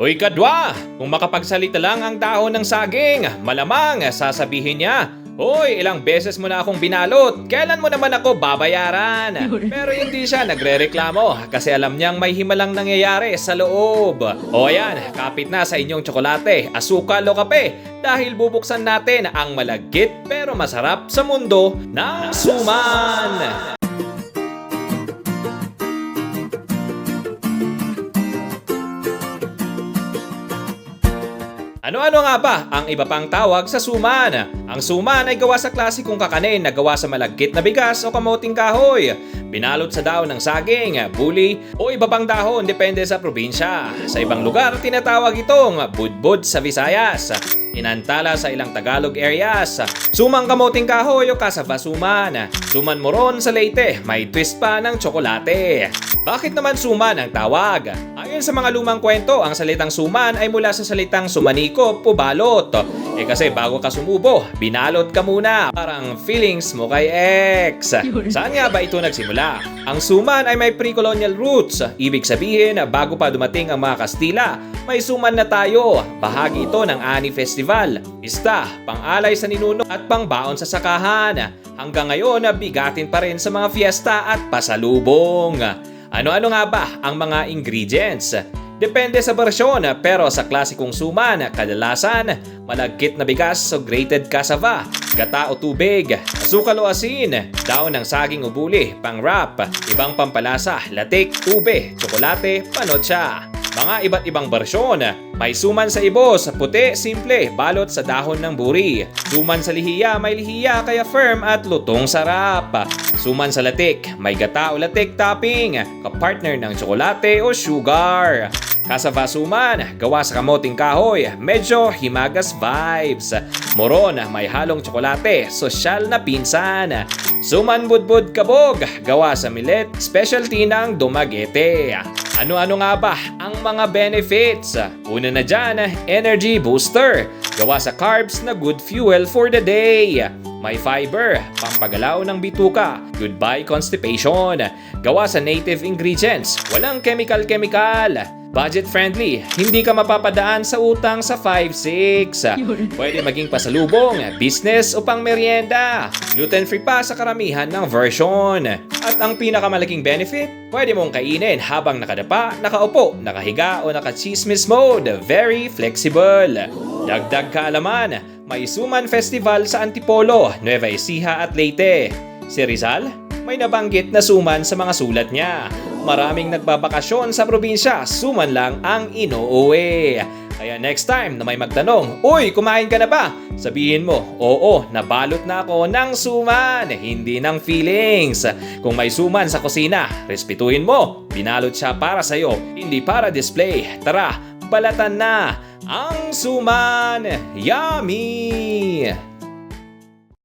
Uy kadwa, kung makapagsalita lang ang dahon ng saging, malamang sasabihin niya, Hoy, ilang beses mo na akong binalot. Kailan mo naman ako babayaran? Pero hindi siya nagrereklamo kasi alam niyang may himalang nangyayari sa loob. O ayan, kapit na sa inyong tsokolate, asukal o kape dahil bubuksan natin ang malagkit pero masarap sa mundo ng suman. Ano-ano nga ba ang iba pang tawag sa suman? Ang suman ay gawa sa klasikong kakanin na gawa sa malagkit na bigas o kamoting kahoy. Binalot sa daon ng saging, buli o iba pang dahon depende sa probinsya. Sa ibang lugar, tinatawag itong budbud sa Visayas. Inantala sa ilang Tagalog areas. Sumang kamoting kahoy o kasaba suman. Suman moron sa Leyte, may twist pa ng tsokolate. Bakit naman suman ang tawag? Ayon sa mga lumang kwento, ang salitang suman ay mula sa salitang sumanikop o balot. Eh kasi bago ka sumubo, binalot ka muna. Parang feelings mo kay ex. Saan nga ba ito nagsimula? Ang suman ay may pre-colonial roots. Ibig sabihin, bago pa dumating ang mga Kastila, may suman na tayo. Bahagi ito ng Ani Festival. Pista, pang-alay sa ninuno at pangbaon sa sakahan. Hanggang ngayon, bigatin pa rin sa mga fiesta at pasalubong. Ano-ano nga ba ang mga ingredients? Depende sa bersyon pero sa klasikong suman, kadalasan malagkit na bigas o grated cassava, gata o tubig, asukal o asin, daon ng saging o buli, pang-wrap, ibang pampalasa, latik, ube, tsokolate, panotsa. Mga iba't ibang bersyon. May suman sa ibos, puti, simple, balot sa dahon ng buri. Suman sa lihiya, may lihiya kaya firm at lutong sarap. Suman sa latik, may gata o latik topping, kapartner ng tsokolate o sugar. Kasava suman, gawa sa kamoting kahoy, medyo himagas vibes. Moron, may halong tsokolate, sosyal na pinsan. Suman budbud kabog, gawa sa millet, specialty ng dumagete. Ano-ano nga ba ang mga benefits? Una na dyan, energy booster. Gawa sa carbs na good fuel for the day. May fiber, pampagalaw ng bituka, goodbye constipation. Gawa sa native ingredients, walang chemical-chemical. Budget friendly, hindi ka mapapadaan sa utang sa 5-6. Pwede maging pasalubong, business o pang merienda. Gluten-free pa sa karamihan ng version. At ang pinakamalaking benefit, pwede mong kainin habang nakadapa, nakaupo, nakahiga o nakachismis mode. Very flexible. Dagdag kaalaman, may Suman Festival sa Antipolo, Nueva Ecija at Leyte. Si Rizal, may nabanggit na suman sa mga sulat niya. Maraming nagbabakasyon sa probinsya, suman lang ang inuuwi. Kaya next time na may magtanong, Uy, kumain ka na ba? Sabihin mo, oo, nabalot na ako ng suman, hindi ng feelings. Kung may suman sa kusina, respetuhin mo. Binalot siya para sa'yo, hindi para display. Tara, balatan na ang suman. Yummy!